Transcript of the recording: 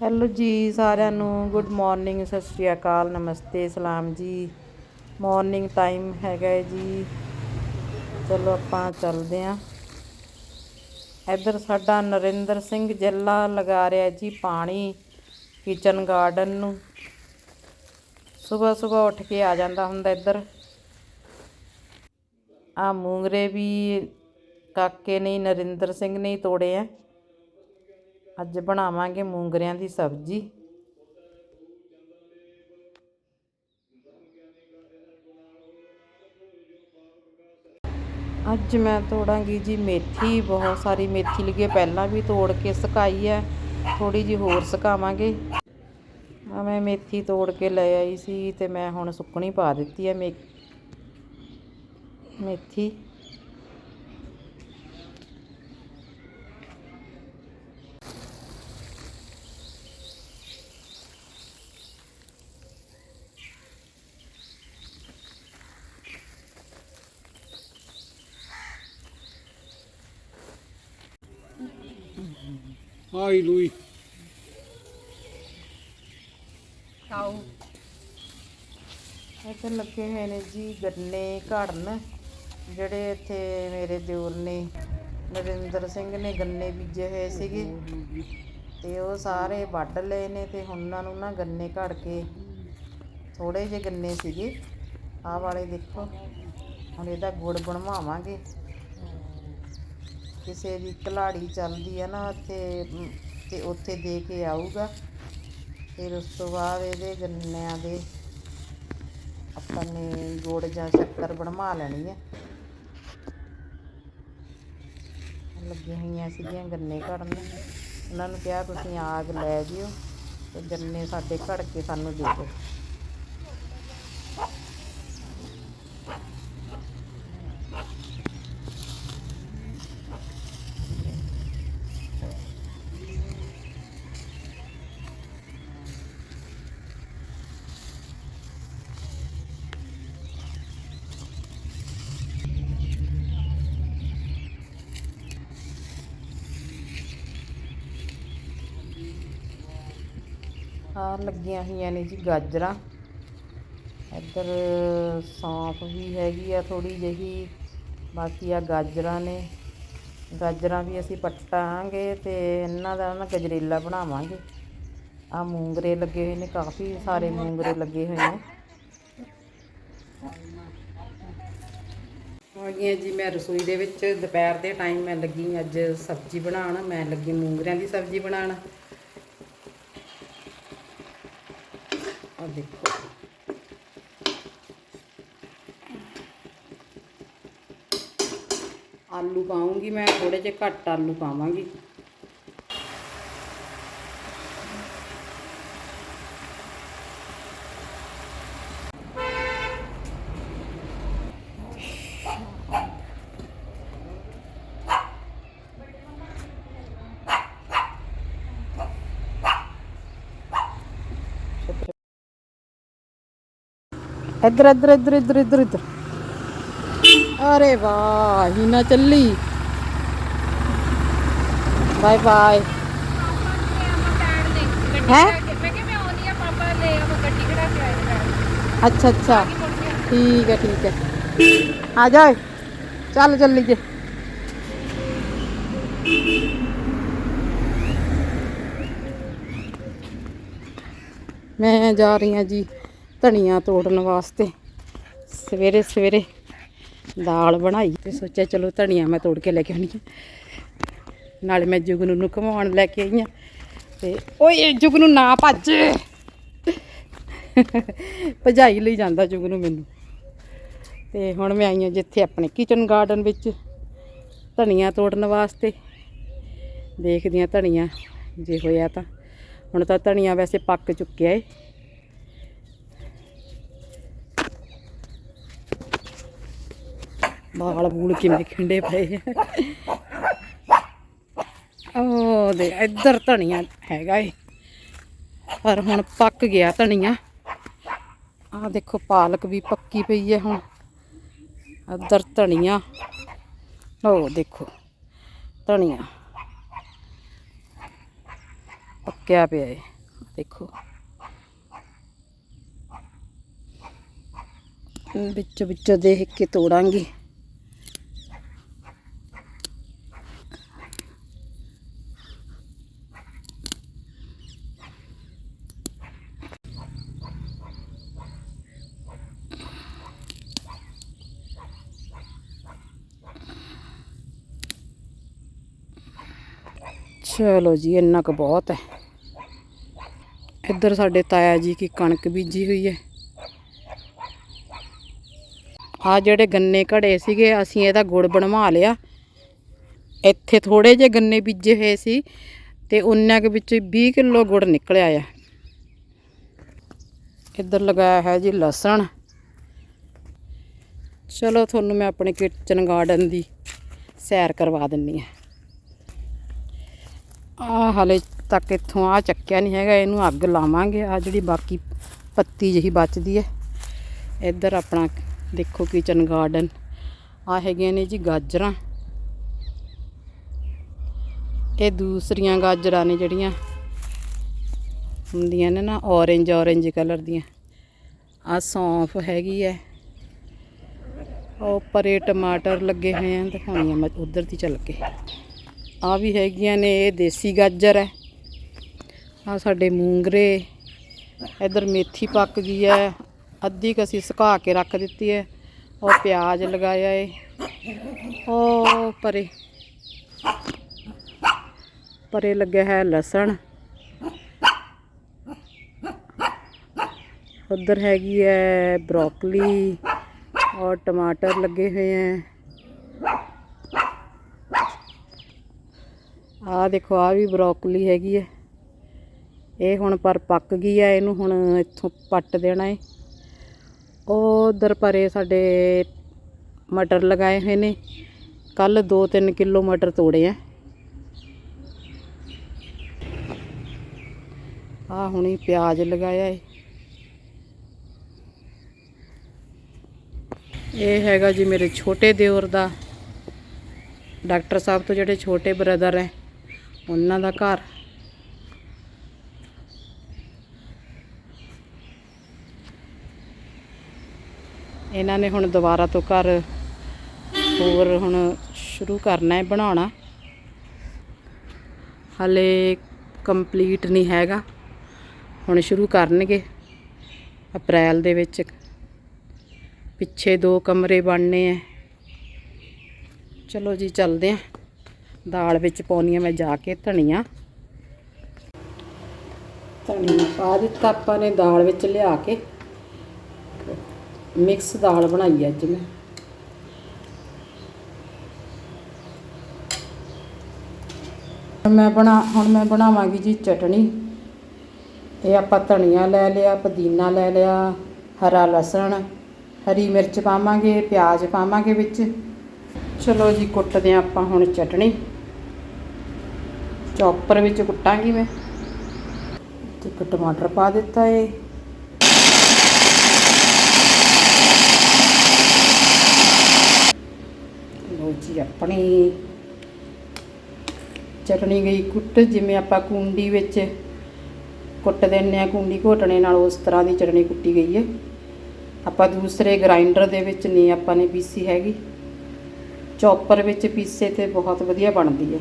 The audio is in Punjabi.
ਹੈਲੋ ਜੀ, ਸਾਰਿਆਂ ਨੂੰ ਗੁੱਡ ਮਾਰਨਿੰਗ, ਸਤਿ ਸ਼੍ਰੀ ਅਕਾਲ, ਨਮਸਤੇ, ਸਲਾਮ ਜੀ। ਮਾਰਨਿੰਗ ਟਾਈਮ ਹੈਗਾ ਹੈ ਜੀ। ਚਲੋ ਆਪਾਂ ਚੱਲਦੇ ਆਂ ਇੱਧਰ ਸਾਡਾ ਨਰਿੰਦਰ ਸਿੰਘ ਜੱਲਾ ਲਗਾ ਰਿਹਾ ਜੀ ਪਾਣੀ ਕਿਚਨ ਗਾਰਡਨ ਨੂੰ। ਸਵੇਰ ਸਵੇਰ ਉੱਠ ਕੇ ਆ ਜਾਂਦਾ ਹੁੰਦਾ ਇੱਧਰ। ਆ ਮੂੰਗਰੇ ਵੀ ਕਾਕੇ ਨੇ, ਨਰਿੰਦਰ ਸਿੰਘ ਨੇ ਤੋੜੇ ਆ। ਅੱਜ ਬਣਾਵਾਂਗੇ ਮੂੰਗਰਿਆਂ ਦੀ ਸਬਜ਼ੀ। ਅੱਜ ਮੈਂ ਤੋੜਾਂਗੀ ਜੀ ਮੇਥੀ, ਬਹੁਤ ਸਾਰੀ ਮੇਥੀ ਲਈ ਪਹਿਲਾਂ ਵੀ ਤੋੜ ਕੇ ਸੁਕਾਈ ਹੈ ਥੋੜੀ ਜੀ ਹੋਰ ਸੁਕਾਵਾਂਗੇ। ਆ ਮੈਂ ਮੇਥੀ ਤੋੜ ਕੇ ਲੈ ਆਈ ਸੀ ਤੇ ਮੈਂ ਹੁਣ ਸੁੱਕਣੀ ਪਾ ਦਿੱਤੀ ਹੈ ਮੇ, ਮੇਥੀ। ਹਾਈ ਲੂਈ ਖਾਓ ਇੱਥੇ ਲੱਗੇ ਹੋਏ ਨੇ ਜੀ ਗੰਨੇ ਘੜਨ, ਜਿਹੜੇ ਇੱਥੇ ਮੇਰੇ ਦਿਓਰ ਨੇ, ਨਰਿੰਦਰ ਸਿੰਘ ਨੇ ਗੰਨੇ ਬੀਜੇ ਹੋਏ ਸੀਗੇ। ਤੇ ਉਹ ਸਾਰੇ ਵੱਢ ਲਏ ਨੇ ਤੇ ਹੁਣ ਉਹਨਾਂ ਨੂੰ ਨਾ ਗੰਨੇ ਘੜ ਕੇ ਥੋੜੇ ਜਿਹੇ ਗੰਨੇ ਸੀਗੇ। ਆਹ ਵਾਲੇ ਦੇਖੋ, ਹੁਣ ਇਹਦਾ ਗੁੜ ਬਣਵਾਵਾਂਗੇ। ਕਿਸੇ ਦੀ ਕਲਾੜੀ ਚੱਲਦੀ ਹੈ ਨਾ ਉੱਥੇ ਅਮ, ਤੇ ਉੱਥੇ ਦੇ ਕੇ ਆਊਗਾ। ਫਿਰ ਉਸ ਤੋਂ ਬਾਅਦ ਇਹਦੇ ਗੰਨਿਆਂ ਦੇ ਆਪਾਂ ਨੇ ਗੁੜ ਜਾਂ ਸ਼ੱਕਰ ਬਣਵਾ ਲੈਣੀ ਹੈ ਲੱਗੀਆਂ ਹੋਈਆਂ ਸੀਗੀਆਂ ਗੰਨੇ ਘੜਨ ਉਹਨਾਂ ਨੂੰ ਕਿਹਾ ਤੁਸੀਂ ਆਗ ਲੈ ਜਿਓ ਤੇ ਗੰਨੇ ਸਾਡੇ ਘੜ ਕੇ ਸਾਨੂੰ ਦੇ ਦਿਓ। ਆ ਲੱਗੀਆਂ ਹੋਈਆਂ ਨੇ ਜੀ ਗਾਜਰਾਂ। ਇੱਧਰ ਸੌਂਫ ਵੀ ਹੈਗੀ ਆ ਥੋੜੀ ਜਿਹੀ, ਬਾਕੀ ਆ ਗਾਜਰਾਂ ਨੇ। ਗਾਜਰਾਂ ਵੀ ਅਸੀਂ ਪੱਟਾਂਗੇ ਤੇ ਇਹਨਾਂ ਦਾ ਨਾ ਗਜਰੇਲਾ ਬਣਾਵਾਂਗੇ। ਆ ਮੂੰਗਰੇ ਲੱਗੇ ਹੋਏ ਨੇ, ਕਾਫੀ ਸਾਰੇ ਮੂੰਗਰੇ ਲੱਗੇ ਹੋਏ ਨੇ। ਆ ਗਈ ਜੀ ਮੈਂ ਰਸੋਈ ਦੇ ਵਿੱਚ, ਦੁਪਹਿਰ ਦੇ ਟਾਈਮ ਮੈਂ ਲੱਗੀ ਅੱਜ ਸਬਜ਼ੀ ਬਣਾਉਣ। ਮੈਂ ਲੱਗੀ ਮੂੰਗਰਿਆਂ ਦੀ ਸਬਜ਼ੀ ਬਣਾਉਣ ਆ ਦੇਖੋ ਆਲੂ ਪਾਉਂਗੀ ਮੈਂ ਥੋੜੇ ਜਿਹੇ ਘੱਟ ਆਲੂ ਪਾਵਾਂਗੀ ਇੱਧਰ ਇੱਧਰ ਇੱਧਰ ਇੱਧਰ ਇੱਧਰ ਇੱਧਰ ਅਰੇ ਵਾਹ ਹੀਨਾ ਚੱਲੀ। Bye bye. ਹੈ? ਮੈਂ ਕਿਹਾ ਮੈਂ ਆਉਂਦੀ ਆ ਪਾਪਾ ਲੈ ਆਵਾ ਗੱਡੀ ਖੜਾ ਕੇ ਆਏ ਅੱਛਾ ਅੱਛਾ। ਠੀਕ ਹੈ ਠੀਕ ਹੈ। ਆ ਜਾ। ਚੱਲ ਚੱਲੀ ਜੇ। ਮੈਂ ਜਾ ਰਹੀ ਹਾਂ ਜੀ ਧਨੀਆ ਤੋੜਨ ਵਾਸਤੇ। ਸਵੇਰੇ ਸਵੇਰੇ। ਦਾਲ ਬਣਾਈ ਤੇ ਸੋਚਿਆ ਚਲੋ ਧਨੀਆ ਮੈਂ ਤੋੜ ਕੇ ਲੈ ਕੇ ਆਉਣੀ ਹੈ ਨਾਲੇ ਮੈਂ ਜੁਗਨੂ ਨੂੰ ਘੁਮਾਉਣ ਲੈ ਕੇ ਆਈ ਹਾਂ ਤੇ ਓਏ ਜੁਗਨੂ ਨਾ ਭੱਜ। ਭਜਾਈ ਲਈ ਜਾਂਦਾ ਜੁਗਨੂ ਮੈਨੂੰ। ਤੇ ਹੁਣ ਮੈਂ ਆਈ ਹਾਂ ਜਿੱਥੇ ਆਪਣੇ ਕਿਚਨ ਗਾਰਡਨ ਵਿੱਚ ਧਨੀਆ ਤੋੜਨ ਵਾਸਤੇ। ਦੇਖਦੀ ਹਾਂ ਧਨੀਆ ਜੇ ਹੋਇਆ ਤਾਂ। ਹੁਣ ਤਾਂ ਧਨੀਆ ਵੈਸੇ ਪੱਕ ਚੁੱਕਿਆ ਏ। ਬਾਲ ਬੂਲ ਕਿਵੇਂ ਖਿੰਡੇ ਪਏ ਉਹ ਦੇ ਇੱਧਰ ਧਨੀਆ ਹੈਗਾ ਏ ਪਰ ਹੁਣ ਪੱਕ ਗਿਆ ਧਨੀਆ ਆਹ ਦੇਖੋ ਪਾਲਕ ਵੀ ਪੱਕੀ ਪਈ ਹੈ ਹੁਣ ਇੱਧਰ ਧਨੀਆ ਉਹ ਦੇਖੋ ਧਨੀਆ ਪੱਕਿਆ ਪਿਆ ਏ ਦੇਖੋ ਵਿੱਚ ਵਿੱਚ ਦੇਖ ਕੇ ਤੋੜਾਂਗੇ ਚਲੋ ਜੀ, ਇੰਨਾ ਕੁ ਬਹੁਤ ਹੈ। ਇੱਧਰ ਸਾਡੇ ਤਾਇਆ ਜੀ ਕੀ ਕਣਕ ਬੀਜੀ ਹੋਈ ਹੈ। ਆ ਜਿਹੜੇ ਗੰਨੇ ਘੜੇ ਸੀਗੇ, ਅਸੀਂ ਇਹਦਾ ਗੁੜ ਬਣਵਾ ਲਿਆ। ਇੱਥੇ ਥੋੜੇ ਜਿਹੇ ਗੰਨੇ ਬੀਜੇ ਹੋਏ ਸੀ ਤੇ ਉਹਨਾਂ ਕੇ ਵਿੱਚ 20 ਕਿਲੋ ਗੁੜ ਨਿਕਲਿਆ ਆ। ਇੱਧਰ ਲਗਾਇਆ ਹੈ ਜੀ ਲਸਣ। ਚਲੋ, ਤੁਹਾਨੂੰ ਮੈਂ ਆਪਣੇ ਕਿਚਨ ਗਾਰਡਨ ਦੀ ਸੈਰ ਕਰਵਾ ਦਿੰਨੀ ਆ ਆ ਹਲੇ ਤੱਕ ਇੱਥੋਂ ਆ ਚੱਕਿਆ ਨਹੀਂ ਹੈਗਾ, ਇਹਨੂੰ ਅੱਗ ਲਾਵਾਂਗੇ। ਆ ਜਿਹੜੀ ਬਾਕੀ ਪੱਤੀ ਜਿਹੀ ਬਚਦੀ ਹੈ, ਇੱਧਰ ਆਪਣਾ ਦੇਖੋ ਕਿਚਨ ਗਾਰਡਨ ਆ ਹੈਗੀਆਂ ਨੇ ਜੀ ਗਾਜਰਾਂ। ਇਹ ਦੂਸਰੀਆਂ ਗਾਜਰਾਂ ਨੇ ਜਿਹੜੀਆਂ ਹੁੰਦੀਆਂ ਨੇ ਨਾ ਔਰੇਂਜ ਔਰੇਂਜ ਕਲਰ ਦੀਆਂ। ਆ ਸੌਂਫ ਹੈਗੀ ਹੈ। ਉਹ ਪਰੇ ਟਮਾਟਰ ਲੱਗੇ ਹੋਏ ਆ ਦਿਖਾਉਣੀ ਆ ਮੈਂ ਉਧਰ ਦੀ ਚੱਲ ਕੇ। ਆ ਵੀ ਹੈਗੀਆਂ ਨੇ, ਇਹ ਦੇਸੀ ਗਾਜਰ ਹੈ। ਆ ਸਾਡੇ ਮੂੰਗਰੇ, ਇਧਰ ਮੇਥੀ ਪੱਕ ਗਈ ਹੈ। ਅੱਧੀ ਕੁ ਅਸੀਂ ਸੁਕਾ ਕੇ ਰੱਖ ਦਿੱਤੀ ਹੈ। ਉਹ ਪਿਆਜ਼ ਲਗਾਇਆ ਏ। ਉਹ ਪਰੇ ਪਰੇ ਲੱਗਿਆ ਹੈ ਲਸਣ। ਉਧਰ ਹੈਗੀ ਹੈ ਬਰੋਕਲੀ ਔਰ ਟਮਾਟਰ ਲੱਗੇ ਹੋਏ ਹੈ। ਆਹ ਦੇਖੋ, ਆਹ ਵੀ ਬਰੋਕਲੀ ਹੈਗੀ ਹੈ ਇਹ ਹੁਣ ਪਰ ਪੱਕ ਗਈ ਹੈ ਇਹਨੂੰ ਹੁਣ ਇੱਥੋਂ ਪੱਟ ਦੇਣਾ ਹੈ ਉਧਰ ਪਰੇ ਸਾਡੇ ਮਟਰ ਲਗਾਏ ਹੋਏ ਨੇ। ਕੱਲ 2-3 ਕਿਲੋ ਮਟਰ ਤੋੜੇ ਆ ਆ ਹੁਣੀ ਪਿਆਜ਼ ਲਗਾਇਆ ਏ। ਇਹ ਹੈਗਾ ਜੀ ਮੇਰੇ ਛੋਟੇ ਦਿਓਰ ਦਾ। ਡਾਕਟਰ ਸਾਹਿਬ ਤੋਂ ਜਿਹੜੇ ਛੋਟੇ ਬ੍ਰਦਰ ਹੈ ਉਹਨਾਂ ਦਾ ਘਰ। ਇਹਨਾਂ ਨੇ ਹੁਣ ਦੁਬਾਰਾ ਤੋਂ ਘਰ ਹੋਰ ਹੁਣ ਸ਼ੁਰੂ ਕਰਨਾ ਹੈ, ਬਣਾਉਣਾ। ਹਲੇ ਕੰਪਲੀਟ ਨਹੀਂ ਹੈਗਾ। ਹੁਣ ਸ਼ੁਰੂ ਕਰਨਗੇ ਅਪ੍ਰੈਲ ਦੇ ਵਿੱਚ। ਪਿੱਛੇ ਦੋ ਕਮਰੇ ਬਣਨੇ ਆ ਚਲੋ ਜੀ, ਚੱਲਦੇ ਆ ਦਾਲ ਵਿੱਚ ਪਾਉਣੀ ਆ, ਮੈਂ ਜਾ ਕੇ ਧਨੀਆ। ਧਨੀਆ ਪਾ ਦਿੱਤਾ ਆਪਾਂ ਨੇ, ਦਾਲ ਵਿੱਚ ਲਿਆ ਕੇ। ਮਿਕਸ ਦਾਲ ਬਣਾਈ ਅੱਜ ਮੈਂ। ਮੈਂ ਬਣਾ, ਹੁਣ ਮੈਂ ਬਣਾਵਾਂਗੀ ਜੀ ਚਟਣੀ। ਇਹ ਆਪਾਂ ਧਨੀਆ ਲੈ ਲਿਆ, ਪੁਦੀਨਾ ਲੈ ਲਿਆ, ਹਰਾ ਲਸਣ, ਹਰੀ ਮਿਰਚ ਪਾਵਾਂਗੇ, ਪਿਆਜ਼ ਪਾਵਾਂਗੇ ਵਿੱਚ। ਚਲੋ ਜੀ, ਕੁੱਟਦੇ ਹਾਂ ਆਪਾਂ ਹੁਣ ਚਟਣੀ। ਚੌਪਰ ਵਿੱਚ ਕੁੱਟਾਂਗੀ ਮੈਂ। ਇੱਕ ਟਮਾਟਰ ਪਾ ਦਿੱਤਾ ਏ। ਲੋ ਜੀ, ਆਪਣੀ ਚਟਣੀ ਗਈ ਕੁੱਟ। ਜਿਵੇਂ ਆਪਾਂ ਕੁੰਡੀ ਵਿੱਚ ਕੁੱਟ ਦਿੰਨੇ ਆ ਕੁੰਡੀ ਘੋਟਣੇ ਨਾਲ ਉਸ ਤਰ੍ਹਾਂ ਦੀ ਚਟਣੀ ਕੁੱਟੀ ਗਈ ਹੈ ਆਪਾਂ ਦੂਸਰੇ ਗ੍ਰਾਈਂਡਰ ਦੇ ਵਿੱਚ ਨਹੀਂ, ਆਪਾਂ ਨੇ ਪੀਸੀ ਹੈਗੀ। ਚੌਪਰ ਵਿੱਚ ਪੀਸੇ ਤੇ ਬਹੁਤ ਵਧੀਆ ਬਣਦੀ ਹੈ